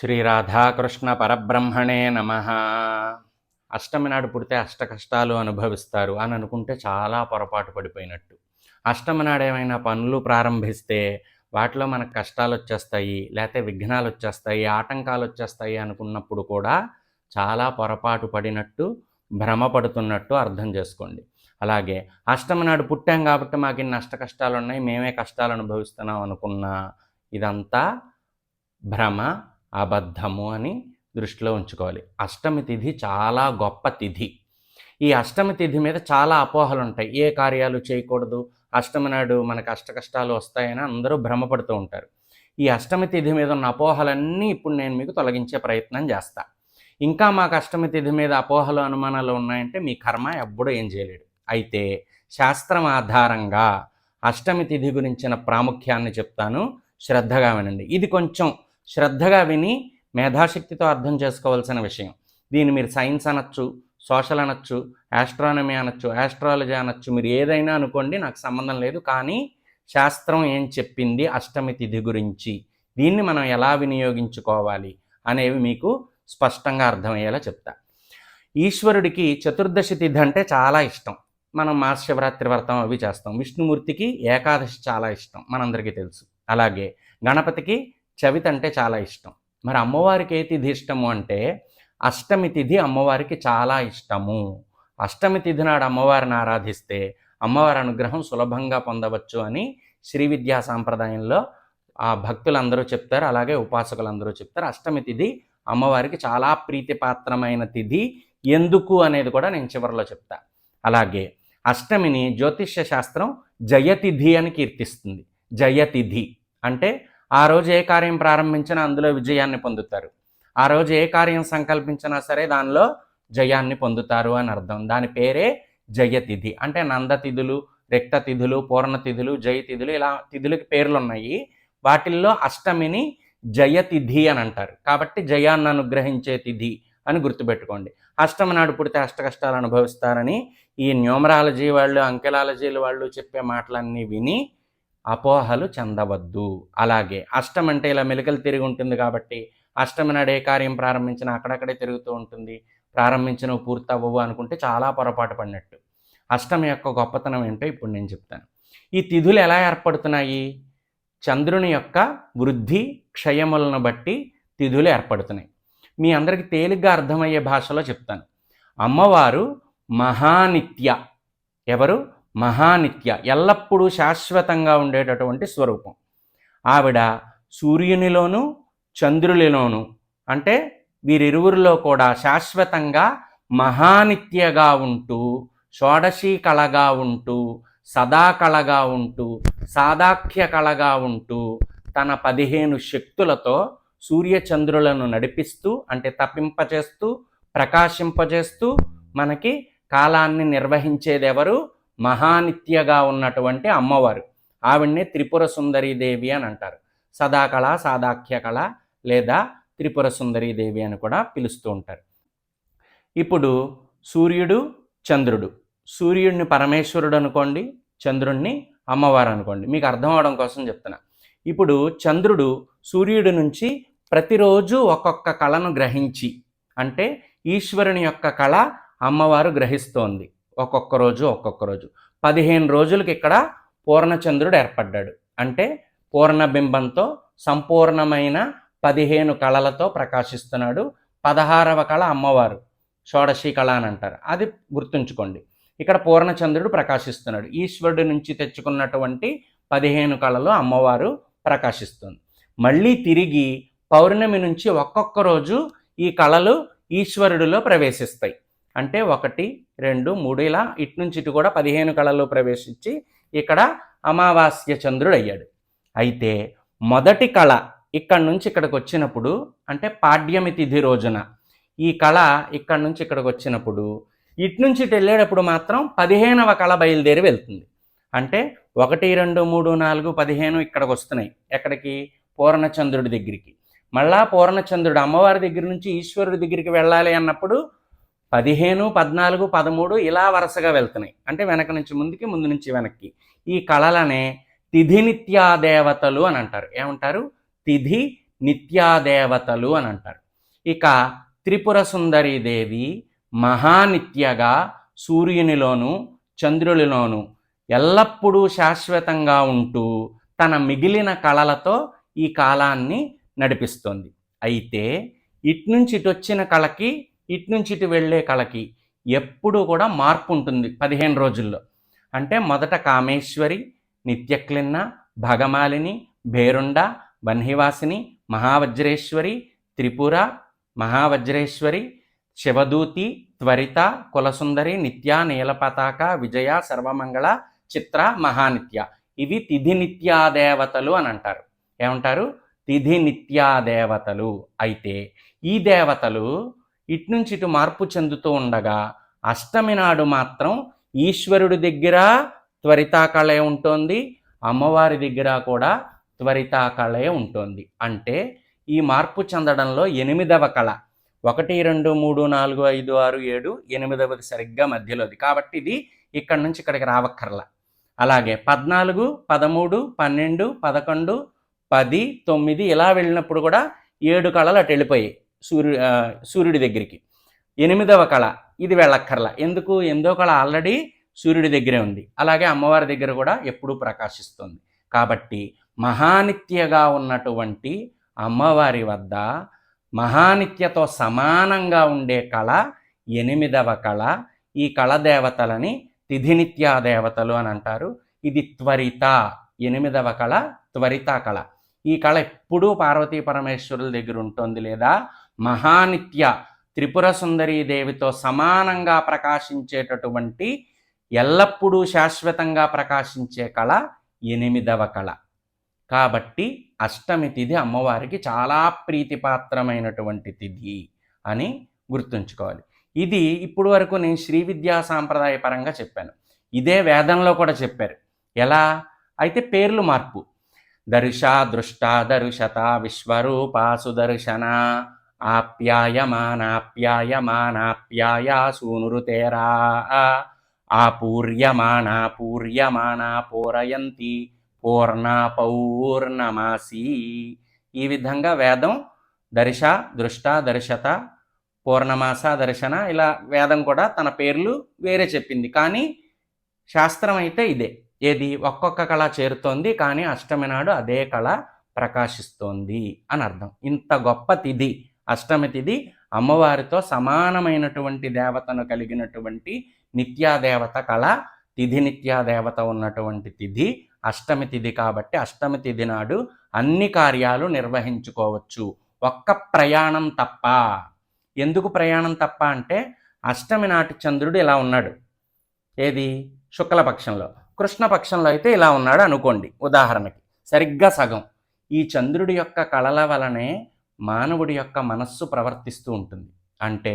శ్రీ రాధాకృష్ణ పరబ్రహ్మణే నమ. అష్టమి నాడు పుడితే అష్ట కష్టాలు అనుభవిస్తారు అని అనుకుంటే చాలా పొరపాటు పడిపోయినట్టు. అష్టమి నాడు ఏమైనా పనులు ప్రారంభిస్తే వాటిలో మనకు కష్టాలు వచ్చేస్తాయి లేకపోతే విఘ్నాలు వచ్చేస్తాయి ఆటంకాలు వచ్చేస్తాయి అనుకున్నప్పుడు కూడా చాలా పొరపాటు పడినట్టు భ్రమపడుతున్నట్టు అర్థం చేసుకోండి. అలాగే అష్టమి నాడు పుట్టాం కాబట్టి మాకు ఇన్ని అష్ట కష్టాలు ఉన్నాయి మేమే కష్టాలు అనుభవిస్తున్నాం అనుకున్నా ఇదంతా భ్రమ అబద్ధము అని దృష్టిలో ఉంచుకోవాలి. అష్టమి తిథి చాలా గొప్ప తిథి. ఈ అష్టమి తిథి మీద చాలా అపోహలు ఉంటాయి. ఏ కార్యాలు చేయకూడదు? అష్టమి నాడు మనకు అష్ట కష్టాలు వస్తాయని అందరూ భ్రమపడుతూ ఉంటారు. ఈ అష్టమి తిథి మీద ఉన్న అపోహలన్నీ ఇప్పుడు నేను మీకు తొలగించే ప్రయత్నం చేస్తా. ఇంకా మాకు అష్టమి తిథి మీద అపోహలు అనుమానాలు ఉన్నాయంటే మీ కర్మ ఎప్పుడూ ఏం చేయలేడు. అయితే శాస్త్రం ఆధారంగా అష్టమి తిథి గురించిన ప్రాముఖ్యాన్ని చెప్తాను. శ్రద్ధగా వినండి. ఇది కొంచెం శ్రద్ధగా విని మేధాశక్తితో అర్థం చేసుకోవాల్సిన విషయం. దీన్ని మీరు సైన్స్ అనొచ్చు సోషల్ అనొచ్చు ఆస్ట్రానమీ అనొచ్చు ఆస్ట్రాలజీ అనొచ్చు మీరు ఏదైనా అనుకోండి నాకు సంబంధం లేదు కానీ శాస్త్రం ఏం చెప్పింది అష్టమి తిథి గురించి దీన్ని మనం ఎలా వినియోగించుకోవాలి అనేవి మీకు స్పష్టంగా అర్థమయ్యేలా చెప్తా. ఈశ్వరుడికి చతుర్దశి తిథి అంటే చాలా ఇష్టం. మనం మహాశివరాత్రి వ్రతం అవి చేస్తాం. విష్ణుమూర్తికి ఏకాదశి చాలా ఇష్టం మనందరికీ తెలుసు. అలాగే గణపతికి చవితి అంటే చాలా ఇష్టం. మరి అమ్మవారికి ఏ తిథి ఇష్టము అంటే అష్టమి తిథి అమ్మవారికి చాలా ఇష్టము. అష్టమి తిథి నాడు అమ్మవారిని ఆరాధిస్తే అమ్మవారి అనుగ్రహం సులభంగా పొందవచ్చు అని శ్రీ విద్యా సాంప్రదాయంలో ఆ భక్తులందరూ చెప్తారు. అలాగే ఉపాసకులందరూ చెప్తారు. అష్టమి తిథి అమ్మవారికి చాలా ప్రీతిపాత్రమైన తిథి. ఎందుకు అనేది కూడా నేను చివరిలో చెప్తా. అలాగే అష్టమిని జ్యోతిష్య శాస్త్రం జయతిథి అని కీర్తిస్తుంది. జయతిథి అంటే ఆ రోజు ఏ కార్యం ప్రారంభించినా అందులో విజయాన్ని పొందుతారు. ఆ రోజు ఏ కార్యం సంకల్పించినా సరే దానిలో జయాన్ని పొందుతారు అని అర్థం. దాని పేరే జయతిథి. అంటే నందతిథులు రిక్తతిథులు పూర్ణతిథులు జయతిథులు జయ తిథులు ఇలా తిథులకి పేర్లు ఉన్నాయి వాటిల్లో అష్టమిని జయతిథి అని అంటారు. కాబట్టి జయాన్ని అనుగ్రహించే తిథి అని గుర్తుపెట్టుకోండి. అష్టమి నాడు పుడితే అష్ట కష్టాలు అనుభవిస్తారని ఈ న్యూమరాలజీ వాళ్ళు అంకెలాలజీలు వాళ్ళు చెప్పే మాటలన్నీ విని అపోహలు చెందవద్దు. అలాగే అష్టం అంటే ఇలా మెలికలు తిరిగి ఉంటుంది కాబట్టి అష్టమి నాడు ఏ కార్యం ప్రారంభించినా అక్కడక్కడే తిరుగుతూ ఉంటుంది. ప్రారంభించిన పూర్తి అవ్వవు అనుకుంటే చాలా పొరపాటు పడినట్టు. అష్టమి యొక్క గొప్పతనం ఏంటో ఇప్పుడు నేను చెప్తాను. ఈ తిథులు ఎలా ఏర్పడుతున్నాయి? చంద్రుని యొక్క వృద్ధి క్షయములను బట్టి తిథులు ఏర్పడుతున్నాయి. మీ అందరికీ తేలిగ్గా అర్థమయ్యే భాషలో చెప్తాను. అమ్మవారు మహానిత్య. ఎవరు? మహానిత్య ఎల్లప్పుడూ శాశ్వతంగా ఉండేటటువంటి స్వరూపం. ఆవిడ సూర్యునిలోను చంద్రునిలోను అంటే వీరిరువురిలో కూడా శాశ్వతంగా మహానిత్యగా ఉంటూ షోడశీ కళగా ఉంటూ సదా కళగా ఉంటూ సాదాఖ్య కళగా ఉంటూ తన పదిహేను శక్తులతో సూర్యచంద్రులను నడిపిస్తూ అంటే తప్పింపజేస్తూ ప్రకాశింపజేస్తూ మనకి కాలాన్ని నిర్వహించేదెవరు? మహానిత్యగా ఉన్నటువంటి అమ్మవారు. ఆవిడ్ని త్రిపుర సుందరీదేవి అని అంటారు. సదాకళ సాదాఖ్య కళ లేదా త్రిపుర సుందరీదేవి అని కూడా పిలుస్తూ ఉంటారు. ఇప్పుడు సూర్యుడు చంద్రుడు. సూర్యుడిని పరమేశ్వరుడు అనుకోండి చంద్రుణ్ణి అమ్మవారు అనుకోండి. మీకు అర్థం అవడం కోసం చెప్తున్నా. ఇప్పుడు చంద్రుడు సూర్యుడి నుంచి ప్రతిరోజు ఒక్కొక్క కళను గ్రహించి అంటే ఈశ్వరుని యొక్క కళ అమ్మవారు గ్రహిస్తోంది. ఒక్కొక్క రోజు ఒక్కొక్క రోజు. పదిహేను రోజులకి ఇక్కడ పూర్ణచంద్రుడు ఏర్పడ్డాడు. అంటే పూర్ణబింబంతో సంపూర్ణమైన పదిహేను కళలతో ప్రకాశిస్తున్నాడు. పదహారవ కళ అమ్మవారు షోడశి కళ అని అంటారు. అది గుర్తుంచుకోండి. ఇక్కడ పూర్ణచంద్రుడు ప్రకాశిస్తున్నాడు. ఈశ్వరుడి నుంచి తెచ్చుకున్నటువంటి పదిహేను కళలు అమ్మవారు ప్రకాశిస్తుంది. మళ్ళీ తిరిగి పౌర్ణమి నుంచి ఒక్కొక్క రోజు ఈ కళలు ఈశ్వరుడిలో ప్రవేశిస్తాయి. అంటే ఒకటి రెండు మూడు ఇలా ఇటు నుంచి ఇటు కూడా పదిహేను కళల్లో ప్రవేశించి ఇక్కడ అమావాస్య చంద్రుడు అయ్యాడు అయితే మొదటి కళ ఇక్కడ నుంచి ఇక్కడికి వచ్చినప్పుడు అంటే పాడ్యమి తిథి రోజున ఈ కళ ఇక్కడ నుంచి ఇక్కడికి వచ్చినప్పుడు ఇటు నుంచి ఇటు వెళ్ళేటప్పుడు మాత్రం పదిహేనవ కళ బయలుదేరి వెళ్తుంది. అంటే ఒకటి రెండు మూడు నాలుగు పదిహేను ఇక్కడికి వస్తున్నాయి. ఎక్కడికి? పూర్ణచంద్రుడి దగ్గరికి. మళ్ళా పూర్ణచంద్రుడు అమ్మవారి దగ్గర నుంచి ఈశ్వరుడి దగ్గరికి వెళ్ళాలి అన్నప్పుడు పదిహేను పద్నాలుగు పదమూడు ఇలా వరుసగా వెళ్తున్నాయి. అంటే వెనక నుంచి ముందుకి ముందు నుంచి వెనక్కి. ఈ కళలనే తిథి నిత్యాదేవతలు అని అంటారు. ఏమంటారు? తిథి నిత్యాదేవతలు అని అంటారు. ఇక త్రిపుర సుందరి దేవి మహానిత్యగా సూర్యునిలోను చంద్రునిలోను ఎల్లప్పుడూ శాశ్వతంగా ఉంటూ తన మిగిలిన కళలతో ఈ కాలాన్ని నడిపిస్తుంది. అయితే ఇట్నుంచి ఇటొచ్చిన కళకి ఇటు నుంచి ఇటు వెళ్ళే కళకి ఎప్పుడూ కూడా మార్పు ఉంటుంది పదిహేను రోజుల్లో. అంటే మొదట కామేశ్వరి నిత్యక్లిన్న భగమాలిని భేరుండ బన్హివాసిని మహావజ్రేశ్వరి త్రిపుర మహావజ్రేశ్వరి శివదూతి త్వరిత కులసుందరి నిత్య నీలపతాక విజయ సర్వమంగళ చిత్ర మహానిత్య. ఇవి తిథి నిత్యాదేవతలు అని అంటారు. ఏమంటారు? తిథి నిత్యాదేవతలు. అయితే ఈ దేవతలు ఇట్నుంచి ఇటు మార్పు చెందుతూ ఉండగా అష్టమి నాడు మాత్రం ఈశ్వరుడి దగ్గర త్వరితాకళే ఉంటుంది అమ్మవారి దగ్గర కూడా త్వరితాకళే ఉంటుంది. అంటే ఈ మార్పు చెందడంలో ఎనిమిదవ కళ. ఒకటి రెండు మూడు నాలుగు ఐదు ఆరు ఏడు ఎనిమిదవది సరిగ్గా మధ్యలోది కాబట్టి ఇది ఇక్కడి నుంచి ఇక్కడికి రావక్కర్లా. అలాగే పద్నాలుగు పదమూడు పన్నెండు పదకొండు పది తొమ్మిది ఇలా వెళ్ళినప్పుడు కూడా ఏడు కళలు అటు వెళ్ళిపోయాయి. సూర్యు సూర్యుడి దగ్గరికి. ఎనిమిదవ కళ ఇది వెళ్ళక్కర్ల. ఎందుకు? ఎనిమిదవ కళ ఆల్రెడీ సూర్యుడి దగ్గరే ఉంది. అలాగే అమ్మవారి దగ్గర కూడా ఎప్పుడూ ప్రకాశిస్తుంది. కాబట్టి మహానిత్యగా ఉన్నటువంటి అమ్మవారి వద్ద మహానిత్యతో సమానంగా ఉండే కళ ఎనిమిదవ కళ. ఈ కళ దేవతలని తిథినిత్యా దేవతలు అని అంటారు. ఇది త్వరిత ఎనిమిదవ కళ త్వరిత కళ. ఈ కళ ఎప్పుడూ పార్వతీ పరమేశ్వరుల దగ్గర ఉంటుంది లేదా మహానిత్య త్రిపుర సుందరీ దేవితో సమానంగా ప్రకాశించేటటువంటి ఎల్లప్పుడూ శాశ్వతంగా ప్రకాశించే కళ ఎనిమిదవ కళ. కాబట్టి అష్టమి తిథి అమ్మవారికి చాలా ప్రీతిపాత్రమైనటువంటి తిథి అని గుర్తుంచుకోవాలి. ఇది ఇప్పుడు వరకు నేను శ్రీ విద్యా సాంప్రదాయ పరంగా చెప్పాను. ఇదే వేదంలో కూడా చెప్పారు. ఎలా? అయితే పేర్లు మార్పు. దర్శ దృష్ట దర్శత విశ్వరూప సుదర్శన ఆప్యాయమానాప్యాయమానాప్యాయాసూనురుతేరా ఆపూర్యమాణా పూర్యమాణా పూర్యమానా పూరయంతి పూర్ణ పౌర్ణమాసి ఈ విధంగా వేదం దర్శ దృష్ట దర్శత పూర్ణమాస దర్శన ఇలా వేదం కూడా తన పేర్లు వేరే చెప్పింది. కానీ శాస్త్రం అయితే ఇదే. ఏది ఒక్కొక్క కళ చేరుతోంది కానీ అష్టమి నాడు అదే కళ ప్రకాశిస్తోంది అని అర్థం ఇంత గొప్ప తిథి. అష్టమి తిథి అమ్మవారితో సమానమైనటువంటి దేవతను కలిగినటువంటి నిత్యాదేవత కళ తిథి నిత్యాదేవత ఉన్నటువంటి తిథి అష్టమి తిథి కాబట్టి అష్టమి తిథి నాడు అన్ని కార్యాలు నిర్వహించుకోవచ్చు. ఒక్క ప్రయాణం తప్ప. ఎందుకు ప్రయాణం తప్ప అంటే అష్టమి నాటి చంద్రుడు ఇలా ఉన్నాడు. ఏది? శుక్లపక్షంలో. కృష్ణపక్షంలో అయితే ఇలా ఉన్నాడు అనుకోండి. ఉదాహరణకి సరిగ్గా సగం. ఈ చంద్రుడి యొక్క కళల వలనే మానవుడి యొక్క మనస్సు ప్రవర్తిస్తూ ఉంటుంది. అంటే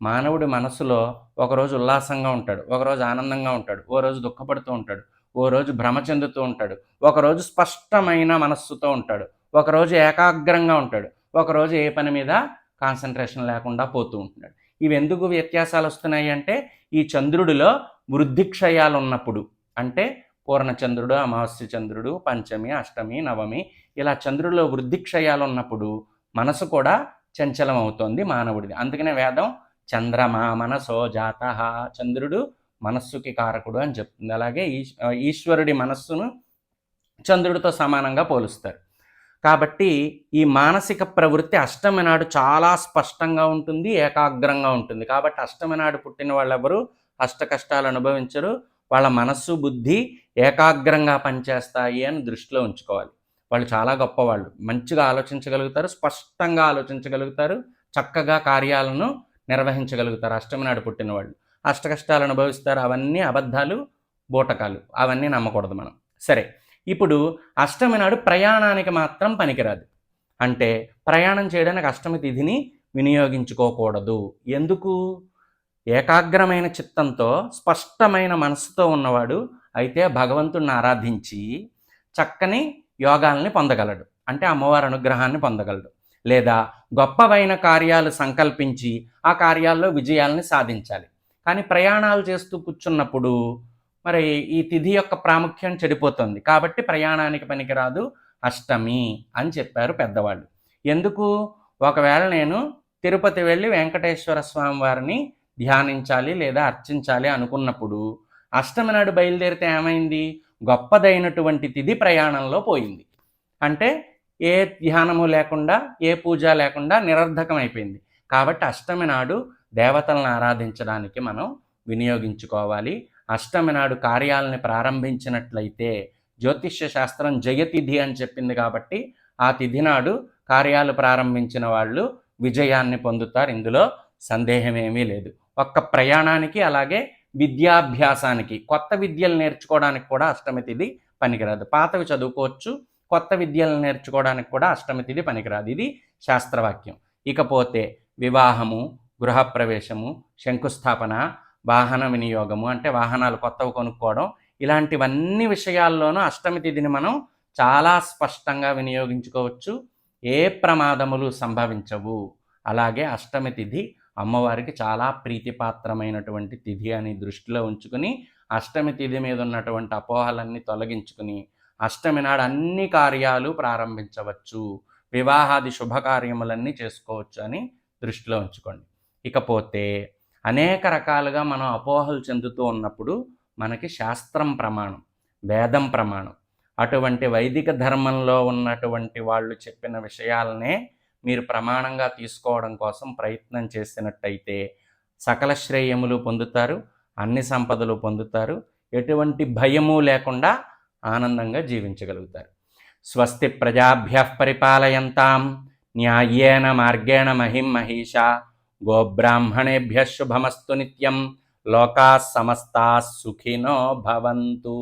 మానవుడి మనస్సులో ఒకరోజు ఉల్లాసంగా ఉంటాడు ఒకరోజు ఆనందంగా ఉంటాడు ఓ రోజు దుఃఖపడుతూ ఉంటాడు ఓ రోజు భ్రమ చెందుతూ ఉంటాడు ఒకరోజు స్పష్టమైన మనస్సుతో ఉంటాడు ఒకరోజు ఏకాగ్రంగా ఉంటాడు ఒకరోజు ఏ పని మీద కాన్సన్ట్రేషన్ లేకుండా పోతూ ఉంటున్నాడు. ఇవి ఎందుకు వ్యత్యాసాలు వస్తున్నాయి అంటే ఈ చంద్రుడిలో వృద్ధి క్షయాలు ఉన్నప్పుడు అంటే పూర్ణచంద్రుడు అమావాస్య చంద్రుడు పంచమి అష్టమి నవమి ఇలా చంద్రుడిలో వృద్ధి క్షయాలు ఉన్నప్పుడు మనసు కూడా చంచలం అవుతోంది మానవుడిది. అందుకనే వేదం చంద్రమా మనసో జాత చంద్రుడు మనస్సుకి కారకుడు అని చెప్తుంది. అలాగే ఈశ్వరుడి మనస్సును చంద్రుడితో సమానంగా పోలుస్తారు. కాబట్టి ఈ మానసిక ప్రవృత్తి అష్టమి నాడు చాలా స్పష్టంగా ఉంటుంది ఏకాగ్రంగా ఉంటుంది. కాబట్టి అష్టమి నాడు పుట్టిన వాళ్ళెవరు? అష్ట కష్టాలు అనుభవించరు. వాళ్ళ మనస్సు బుద్ధి ఏకాగ్రంగా పనిచేస్తాయి అని దృష్టిలో ఉంచుకోవాలి. వాళ్ళు చాలా గొప్పవాళ్ళు. మంచిగా ఆలోచించగలుగుతారు స్పష్టంగా ఆలోచించగలుగుతారు చక్కగా కార్యాలను నిర్వహించగలుగుతారు. అష్టమి నాడు పుట్టిన వాళ్ళు అష్టకష్టాలు అనుభవిస్తారు. అవన్నీ అబద్ధాలు బూటకాలు. అవన్నీ నమ్మకూడదు మనం. సరే ఇప్పుడు అష్టమి నాడు ప్రయాణానికి మాత్రం పనికిరాదు. అంటే ప్రయాణం చేయడానికి అష్టమి తిథిని వినియోగించుకోకూడదు. ఎందుకు? ఏకాగ్రమైన చిత్తంతో స్పష్టమైన మనస్సుతో ఉన్నవాడు అయితే భగవంతుణ్ణి ఆరాధించి చక్కని యోగాల్ని పొందగలడు. అంటే అమ్మవారి అనుగ్రహాన్ని పొందగలడు. లేదా గొప్పవైన కార్యాలు సంకల్పించి ఆ కార్యాల్లో విజయాల్ని సాధించాలి. కానీ ప్రయాణాలు చేస్తూ కూర్చున్నప్పుడు మరి ఈ తిథి యొక్క ప్రాముఖ్యం చెడిపోతుంది. కాబట్టి ప్రయాణానికి పనికిరాదు అష్టమి అని చెప్పారు పెద్దవాళ్ళు. ఎందుకు? ఒకవేళ నేను తిరుపతి వెళ్ళి వెంకటేశ్వర స్వామి వారిని ధ్యానించాలి లేదా అర్చించాలి అనుకున్నప్పుడు అష్టమి నాడు బయలుదేరితే ఏమైంది? గొప్పదైనటువంటి తిథి ప్రయాణంలో పోయింది. అంటే ఏ ధ్యానము లేకుండా ఏ పూజ లేకుండా నిరర్ధకం అయిపోయింది కాబట్టి అష్టమి నాడు దేవతలను ఆరాధించడానికి మనం వినియోగించుకోవాలి. అష్టమి నాడు కార్యాలని ప్రారంభించినట్లయితే జ్యోతిష్య శాస్త్రం జయతిథి అని చెప్పింది కాబట్టి ఆ తిథి నాడు కార్యాలు ప్రారంభించిన వాళ్ళు విజయాన్ని పొందుతారు. ఇందులో సందేహమేమీ లేదు. ఒక్క ప్రయాణానికి అలాగే విద్యాభ్యాసానికి కొత్త విద్యలు నేర్చుకోవడానికి కూడా అష్టమి తిథి పనికిరాదు. పాతవి చదువుకోవచ్చు కొత్త విద్యలు నేర్చుకోవడానికి కూడా అష్టమి తిథి పనికిరాదు. ఇది శాస్త్రవాక్యం. ఇకపోతే వివాహము గృహప్రవేశము శంకుస్థాపన వాహన వినియోగము అంటే వాహనాలు కొత్తవి కొనుక్కోవడం ఇలాంటివన్నీ విషయాల్లోనూ అష్టమి తిథిని మనం చాలా స్పష్టంగా వినియోగించుకోవచ్చు. ఏ ప్రమాదములు సంభవించవు. అలాగే అష్టమి తిథి అమ్మవారికి చాలా ప్రీతిపాత్రమైనటువంటి తిథి అని దృష్టిలో ఉంచుకుని అష్టమి తిథి మీద ఉన్నటువంటి అపోహలన్నీ తొలగించుకుని అష్టమి నాడు అన్ని కార్యాలు ప్రారంభించవచ్చు. వివాహాది శుభకార్యములన్నీ చేసుకోవచ్చు అని దృష్టిలో ఉంచుకోండి. ఇకపోతే అనేక రకాలుగా మనం అపోహలు చెందుతూ ఉన్నప్పుడు మనకి శాస్త్రం ప్రమాణం వేదం ప్రమాణం. అటువంటి వైదిక ధర్మంలో ఉన్నటువంటి వాళ్ళు చెప్పిన విషయాలనే మీరు ప్రమాణంగా తీసుకోవడం కోసం ప్రయత్నం చేసినట్టయితే సకల శ్రేయములు పొందుతారు అన్ని సంపదలు పొందుతారు ఎటువంటి భయము లేకుండా ఆనందంగా జీవించగలుగుతారు. స్వస్తి ప్రజాభ్య పరిపాలయంతాం న్యాయేన మార్గేణ మహిం మహిష గోబ్రాహ్మణేభ్య శుభమస్తు నిత్యం లోకా సమస్తా సుఖినో భవంతు.